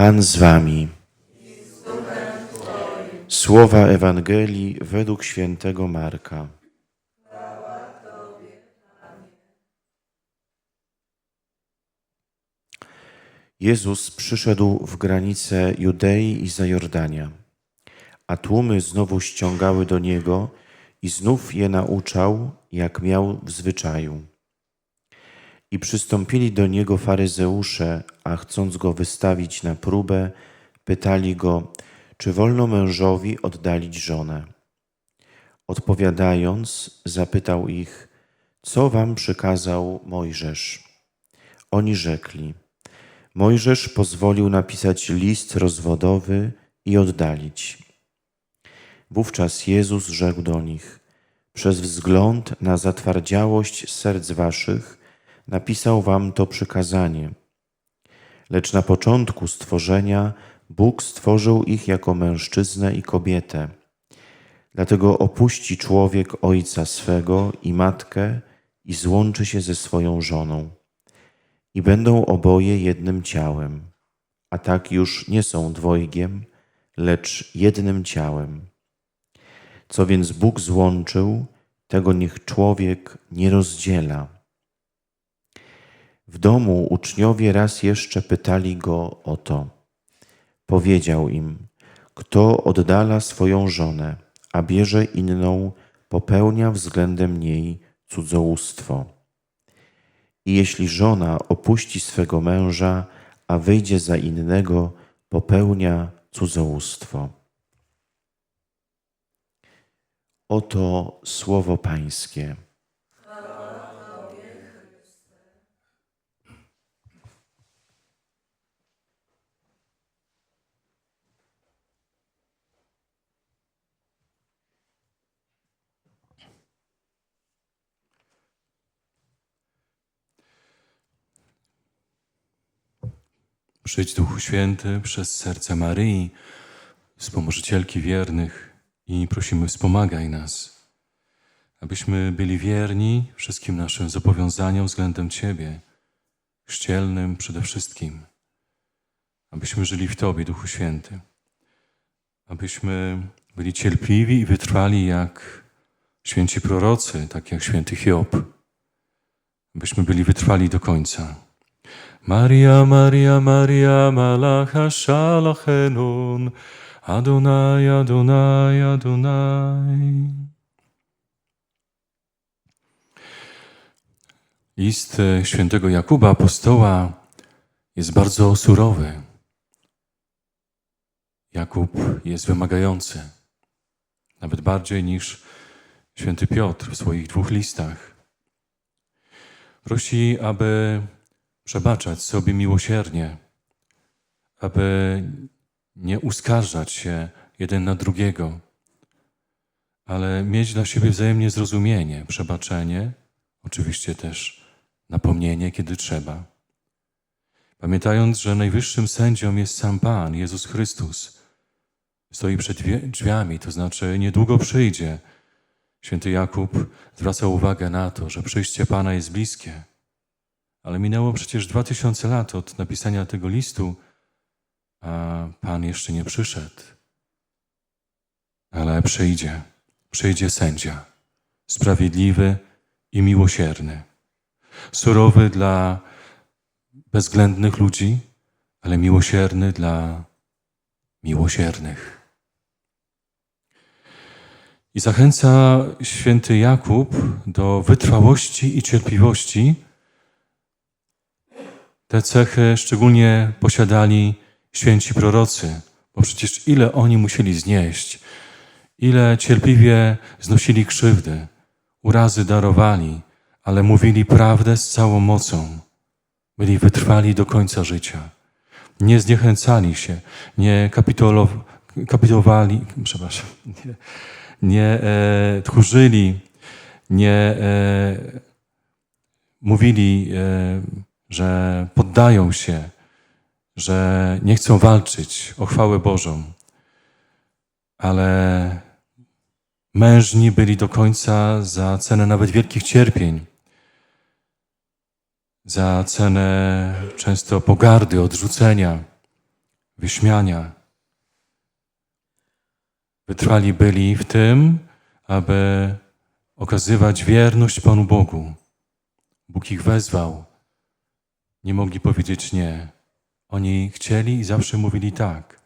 Pan z wami. Słowa Ewangelii według świętego Marka. Jezus przyszedł w granice Judei i Zajordania, a tłumy znowu ściągały do Niego i znów je nauczał, jak miał w zwyczaju. I przystąpili do Niego faryzeusze, a chcąc Go wystawić na próbę, pytali Go, czy wolno mężowi oddalić żonę. Odpowiadając, zapytał ich, co wam przykazał Mojżesz? Oni rzekli, Mojżesz pozwolił napisać list rozwodowy i oddalić. Wówczas Jezus rzekł do nich: Przez wzgląd na zatwardziałość serc waszych napisał wam to przykazanie. Lecz na początku stworzenia Bóg stworzył ich jako mężczyznę i kobietę. Dlatego opuści człowiek ojca swego i matkę i złączy się ze swoją żoną. I będą oboje jednym ciałem. A tak już nie są dwojgiem, lecz jednym ciałem. Co więc Bóg złączył, tego niech człowiek nie rozdziela. W domu uczniowie raz jeszcze pytali go o to. Powiedział im: Kto oddala swoją żonę, a bierze inną, popełnia względem niej cudzołóstwo. I jeśli żona opuści swego męża, a wyjdzie za innego, popełnia cudzołóstwo. Oto słowo Pańskie. Przyjdź Duchu Święty przez serce Maryi, wspomożycielki wiernych i prosimy wspomagaj nas, abyśmy byli wierni wszystkim naszym zobowiązaniom względem Ciebie, chrzcielnym przede wszystkim, abyśmy żyli w Tobie, Duchu Święty, abyśmy byli cierpliwi i wytrwali jak święci prorocy, tak jak święty Hiob, abyśmy byli wytrwali do końca. Maria, Maria, Maria, Malacha Shalachenun, Adonai, Adonai, Adonai. List e, świętego Jakuba, apostoła, jest bardzo surowy. Jakub jest wymagający, nawet bardziej niż święty Piotr w swoich dwóch listach. Prosi, aby przebaczać sobie miłosiernie, aby nie uskarżać się jeden na drugiego, ale mieć dla siebie wzajemnie zrozumienie, przebaczenie, oczywiście też napomnienie, kiedy trzeba. Pamiętając, że najwyższym sędzią jest sam Pan, Jezus Chrystus. Stoi przed drzwiami, to znaczy niedługo przyjdzie. Święty Jakub zwraca uwagę na to, że przyjście Pana jest bliskie. Ale minęło przecież dwa tysiące lat od napisania tego listu, a Pan jeszcze nie przyszedł. Ale przyjdzie, przyjdzie sędzia, sprawiedliwy i miłosierny, surowy dla bezwzględnych ludzi, ale miłosierny dla miłosiernych. I zachęca święty Jakub do wytrwałości i cierpliwości, te cechy szczególnie posiadali święci prorocy, bo przecież ile oni musieli znieść, ile cierpliwie znosili krzywdy, urazy darowali, ale mówili prawdę z całą mocą. Byli wytrwali do końca życia. Nie zniechęcali się, nie kapitulow, kapitulowali, przepraszam, nie, nie e, tchórzyli, nie e, mówili, e, że poddają się, że nie chcą walczyć o chwałę Bożą, ale mężni byli do końca za cenę nawet wielkich cierpień, za cenę często pogardy, odrzucenia, wyśmiania. Wytrwali byli w tym, aby okazywać wierność Panu Bogu. Bóg ich wezwał. Nie mogli powiedzieć nie. Oni chcieli i zawsze mówili tak.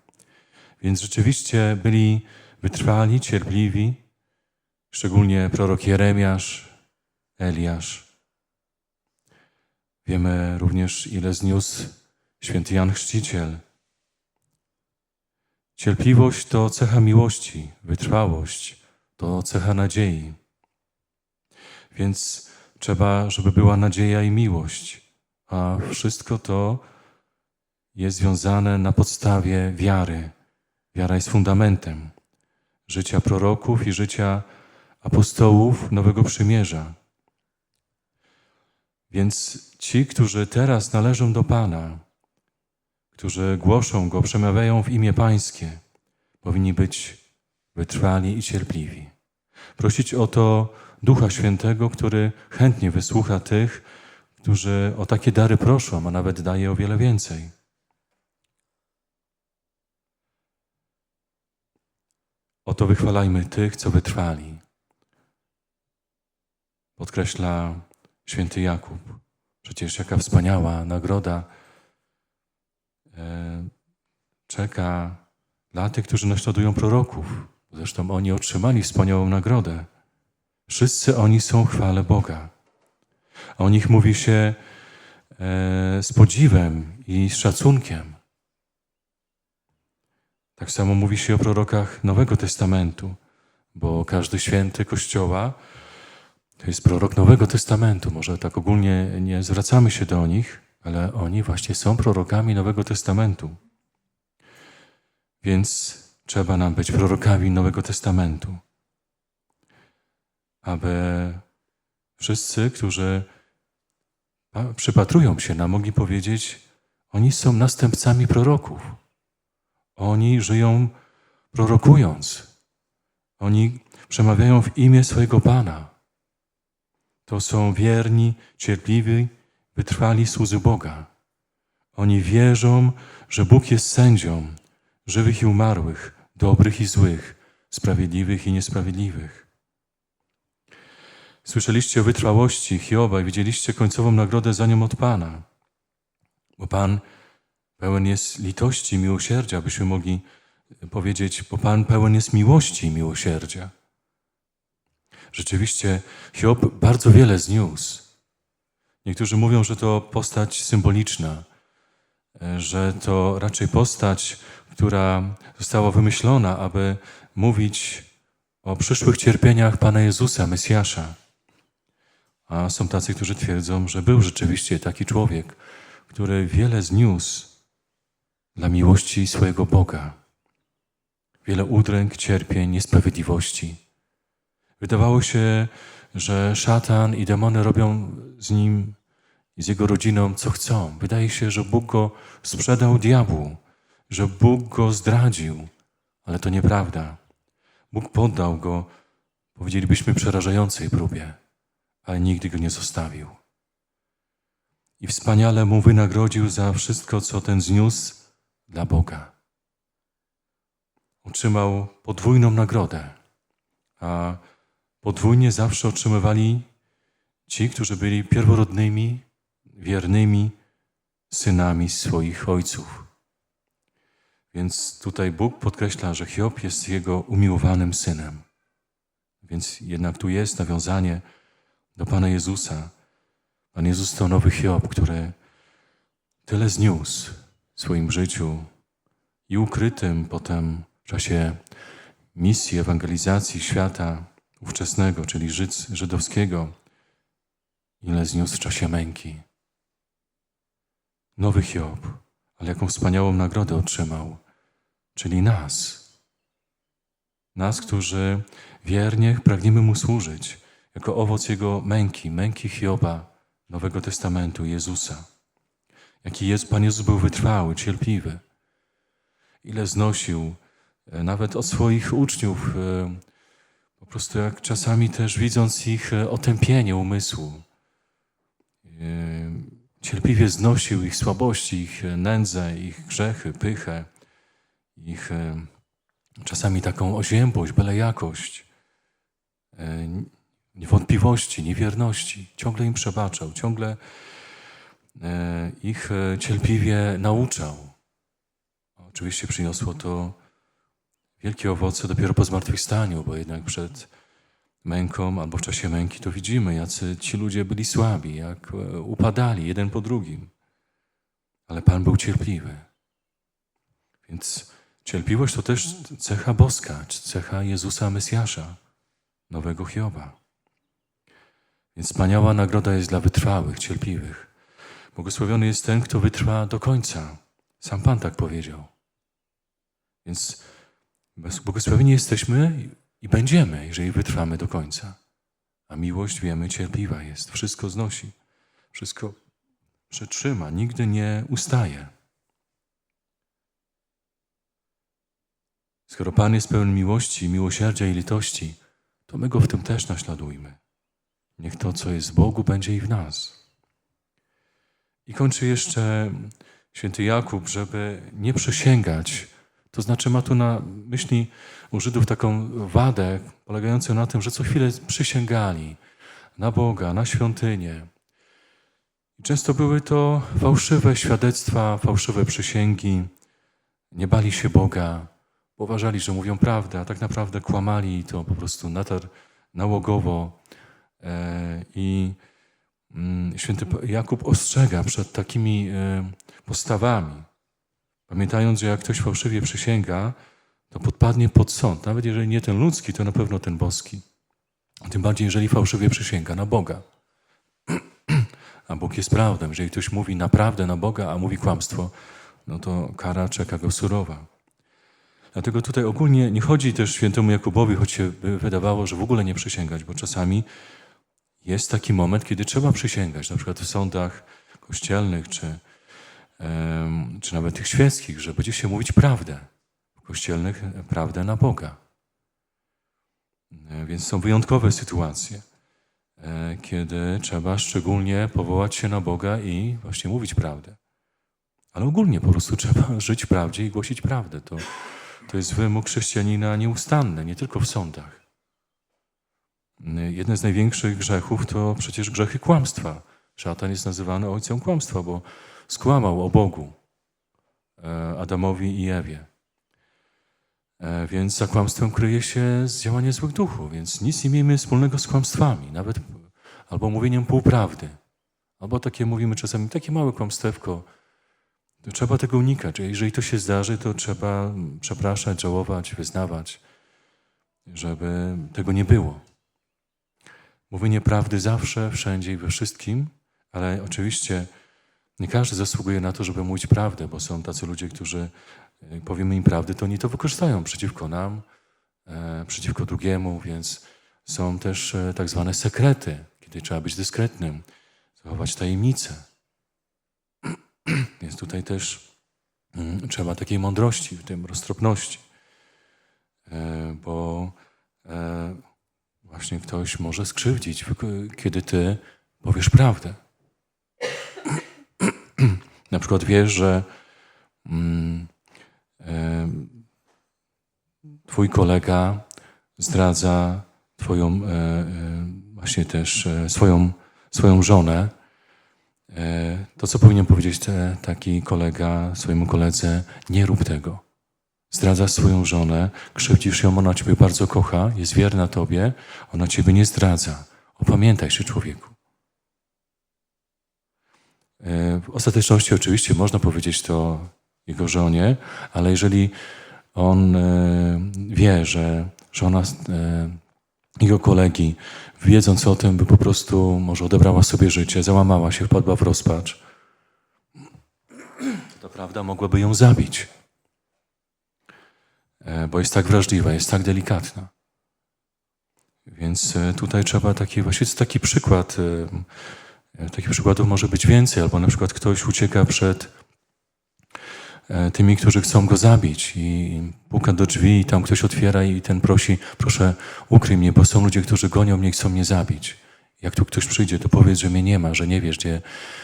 Więc rzeczywiście byli wytrwali, cierpliwi, szczególnie prorok Jeremiasz, Eliasz. Wiemy również, ile zniósł święty Jan Chrzciciel. Cierpliwość to cecha miłości, wytrwałość to cecha nadziei. Więc trzeba, żeby była nadzieja i miłość, a wszystko to jest związane na podstawie wiary. Wiara jest fundamentem życia proroków i życia apostołów Nowego Przymierza. Więc ci, którzy teraz należą do Pana, którzy głoszą Go, przemawiają w imię Pańskie, powinni być wytrwali i cierpliwi. Prosić o to Ducha Świętego, który chętnie wysłucha tych, którzy o takie dary proszą, a nawet daje o wiele więcej. Oto wychwalajmy tych, co wytrwali. Podkreśla święty Jakub. Przecież jaka wspaniała nagroda e, czeka dla tych, którzy naśladują proroków. Zresztą oni otrzymali wspaniałą nagrodę. Wszyscy oni są chwale Boga. O nich mówi się e, z podziwem i z szacunkiem. Tak samo mówi się o prorokach Nowego Testamentu, bo każdy święty Kościoła to jest prorok Nowego Testamentu. Może tak ogólnie nie zwracamy się do nich, ale oni właśnie są prorokami Nowego Testamentu. Więc trzeba nam być prorokami Nowego Testamentu, aby wszyscy, którzy pa- przypatrują się nam, mogli powiedzieć: Oni są następcami proroków. Oni żyją prorokując. Oni przemawiają w imię swojego Pana. To są wierni, cierpliwi, wytrwali słudzy Boga. Oni wierzą, że Bóg jest sędzią żywych i umarłych, dobrych i złych, sprawiedliwych i niesprawiedliwych. Słyszeliście o wytrwałości Hioba i widzieliście końcową nagrodę za nią od Pana. Bo Pan pełen jest litości i miłosierdzia, byśmy mogli powiedzieć, bo Pan pełen jest miłości i miłosierdzia. Rzeczywiście Hiob bardzo wiele zniósł. Niektórzy mówią, że to postać symboliczna, że to raczej postać, która została wymyślona, aby mówić o przyszłych cierpieniach Pana Jezusa, Mesjasza. A są tacy, którzy twierdzą, że był rzeczywiście taki człowiek, który wiele zniósł dla miłości swojego Boga. Wiele udręk, cierpień, niesprawiedliwości. Wydawało się, że szatan i demony robią z nim i z jego rodziną co chcą. Wydaje się, że Bóg go sprzedał diabłu, że Bóg go zdradził, ale to nieprawda. Bóg poddał go, powiedzielibyśmy, przerażającej próbie, ale nigdy go nie zostawił. I wspaniale mu wynagrodził za wszystko, co ten zniósł dla Boga. Otrzymał podwójną nagrodę, a podwójnie zawsze otrzymywali ci, którzy byli pierworodnymi, wiernymi synami swoich ojców. Więc tutaj Bóg podkreśla, że Hiob jest jego umiłowanym synem. Więc jednak tu jest nawiązanie do Pana Jezusa. Pan Jezus to nowy Hiob, który tyle zniósł w swoim życiu i ukrytym potem w czasie misji ewangelizacji świata ówczesnego, czyli Żyd, żydowskiego, ile zniósł w czasie męki. Nowy Hiob, ale jaką wspaniałą nagrodę otrzymał, czyli nas. Nas, którzy wiernie pragniemy Mu służyć, jako owoc Jego męki, męki Hioba Nowego Testamentu, Jezusa. Jaki jest, Pan Jezus był wytrwały, cierpliwy. Ile znosił, e, nawet od swoich uczniów, e, po prostu jak czasami też widząc ich e, otępienie umysłu, cierpliwie znosił ich słabości, ich nędzę, ich grzechy, pychę, ich czasami taką oziębłość, byle jakość, niewątpliwości, niewierności. Ciągle im przebaczał, ciągle e, ich e, cierpliwie nauczał. Oczywiście przyniosło to wielkie owoce dopiero po zmartwychwstaniu, bo jednak przed męką albo w czasie męki to widzimy, jacy ci ludzie byli słabi, jak e, upadali jeden po drugim. Ale Pan był cierpliwy. Więc cierpliwość to też cecha boska, cecha Jezusa Mesjasza, nowego Hioba. Więc wspaniała nagroda jest dla wytrwałych, cierpliwych. Błogosławiony jest ten, kto wytrwa do końca. Sam Pan tak powiedział. Więc błogosławieni jesteśmy i będziemy, jeżeli wytrwamy do końca. A miłość, wiemy, cierpliwa jest. Wszystko znosi. Wszystko przetrzyma. Nigdy nie ustaje. Skoro Pan jest pełen miłości, miłosierdzia i litości, to my Go w tym też naśladujmy. Niech to, co jest w Bogu, będzie i w nas. I kończy jeszcze święty Jakub, żeby nie przysięgać. To znaczy ma tu na myśli u Żydów taką wadę polegającą na tym, że co chwilę przysięgali na Boga, na świątynię. Często były to fałszywe świadectwa, fałszywe przysięgi. Nie bali się Boga, bo uważali, że mówią prawdę, a tak naprawdę kłamali i to po prostu natar nałogowo. E, I mm, święty Jakub ostrzega przed takimi e, postawami. Pamiętając, że jak ktoś fałszywie przysięga, to podpadnie pod sąd. Nawet jeżeli nie ten ludzki, to na pewno ten boski. Tym bardziej, jeżeli fałszywie przysięga na Boga. A Bóg jest prawdą. Jeżeli ktoś mówi naprawdę na Boga, a mówi kłamstwo, no to kara czeka go surowa. Dlatego tutaj ogólnie nie chodzi też świętemu Jakubowi, choć się wydawało, że w ogóle nie przysięgać, bo czasami jest taki moment, kiedy trzeba przysięgać, na przykład w sądach kościelnych, czy, czy nawet tych świeckich, że będzie się mówić prawdę w kościelnych, prawdę na Boga. E, Więc są wyjątkowe sytuacje, e, kiedy trzeba szczególnie powołać się na Boga i właśnie mówić prawdę. Ale ogólnie po prostu trzeba żyć w prawdzie i głosić prawdę. To, to jest wymóg chrześcijanina nieustanny, nie tylko w sądach. Jeden z największych grzechów to przecież grzechy kłamstwa. Szatan jest nazywany ojcem kłamstwa, bo skłamał o Bogu e, Adamowi i Ewie. E, Więc za kłamstwem kryje się działanie złych duchów, więc nic nie miejmy wspólnego z kłamstwami, nawet albo mówieniem półprawdy, albo takie mówimy czasami, takie małe kłamstewko, trzeba tego unikać. Jeżeli to się zdarzy, to trzeba przepraszać, żałować, wyznawać, żeby tego nie było. Mówienie prawdy zawsze, wszędzie i we wszystkim, ale oczywiście nie każdy zasługuje na to, żeby mówić prawdę, bo są tacy ludzie, którzy jak powiemy im prawdę, to oni to wykorzystają przeciwko nam, e, przeciwko drugiemu, więc są też e, tak zwane sekrety, kiedy trzeba być dyskretnym, zachować tajemnicę. Więc tutaj też mm, trzeba takiej mądrości, w tym roztropności, e, bo e, właśnie ktoś może skrzywdzić, kiedy ty powiesz prawdę. Na przykład wiesz, że mm, e, twój kolega zdradza twoją e, e, właśnie też e, swoją, swoją żonę, E, to co powinien powiedzieć taki kolega swojemu koledze, nie rób tego. Zdradzasz swoją żonę, krzywdzisz ją, ona ciebie bardzo kocha, jest wierna tobie, ona ciebie nie zdradza. Opamiętaj się, człowieku. E, W ostateczności oczywiście można powiedzieć to jego żonie, ale jeżeli on e, wie, że żona e, jego kolegi, wiedząc o tym, by po prostu może odebrała sobie życie, załamała się, wpadła w rozpacz, to prawda mogłaby ją zabić. E, Bo jest tak wrażliwa, jest tak delikatna. Więc e, tutaj trzeba taki, właśnie jest taki przykład, e, takich przykładów może być więcej, albo na przykład ktoś ucieka przed tymi, którzy chcą go zabić i puka do drzwi i tam ktoś otwiera i ten prosi, proszę ukryj mnie, bo są ludzie, którzy gonią mnie i chcą mnie zabić. Jak tu ktoś przyjdzie, to powiedz, że mnie nie ma, że nie wiesz, gdzie,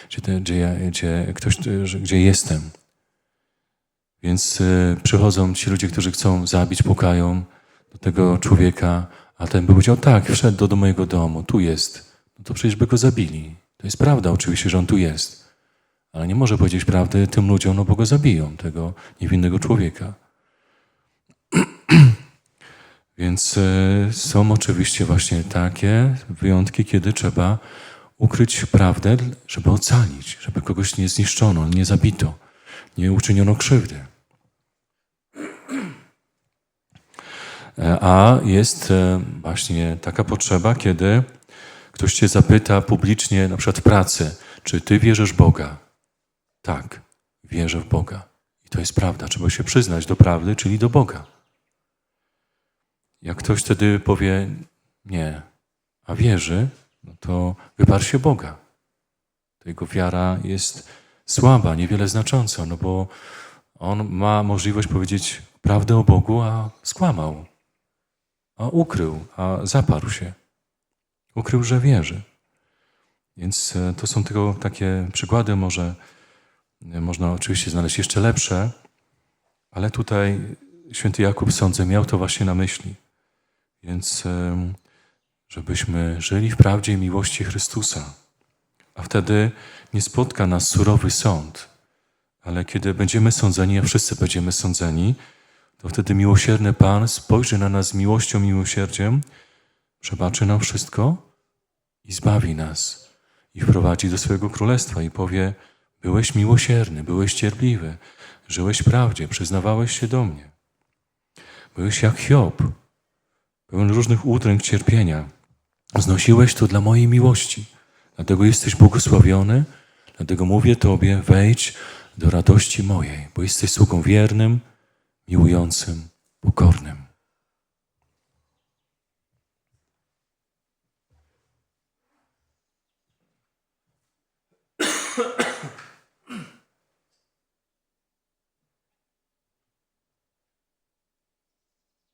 gdzie, gdzie, gdzie, ktoś, gdzie jestem. Więc y, przychodzą ci ludzie, którzy chcą zabić, pukają do tego człowieka, a ten by powiedział, tak, wszedł do, do mojego domu, tu jest. No to przecież by go zabili. To jest prawda oczywiście, że on tu jest. Ale nie może powiedzieć prawdy tym ludziom, no bo go zabiją, tego niewinnego człowieka. Więc e, są oczywiście właśnie takie wyjątki, kiedy trzeba ukryć prawdę, żeby ocalić, żeby kogoś nie zniszczono, nie zabito, nie uczyniono krzywdy. A jest e, właśnie taka potrzeba, kiedy ktoś cię zapyta publicznie, na przykład w pracy, czy ty wierzysz Boga? Tak, wierzę w Boga. I to jest prawda. Trzeba się przyznać do prawdy, czyli do Boga. Jak ktoś wtedy powie nie, a wierzy, no to wyparł się Boga. Jego wiara jest słaba, niewiele znacząca, no bo on ma możliwość powiedzieć prawdę o Bogu, a skłamał, a ukrył, a zaparł się. Ukrył, że wierzy. Więc e, to są tylko takie przykłady, może e, można oczywiście znaleźć jeszcze lepsze, ale tutaj święty Jakub, sądzę, miał to właśnie na myśli. Więc em, żebyśmy żyli w prawdzie i miłości Chrystusa. A wtedy nie spotka nas surowy sąd, ale kiedy będziemy sądzeni, a wszyscy będziemy sądzeni, to wtedy miłosierny Pan spojrzy na nas z miłością miłosierdziem, przebaczy nam wszystko i zbawi nas i wprowadzi do swojego królestwa i powie: Byłeś miłosierny, byłeś cierpliwy, żyłeś prawdzie, przyznawałeś się do mnie. Byłeś jak Hiob, pełen różnych udręk cierpienia. Znosiłeś to dla mojej miłości. Dlatego jesteś błogosławiony, dlatego mówię Tobie: wejdź do radości mojej, bo jesteś sługą wiernym, miłującym, pokornym.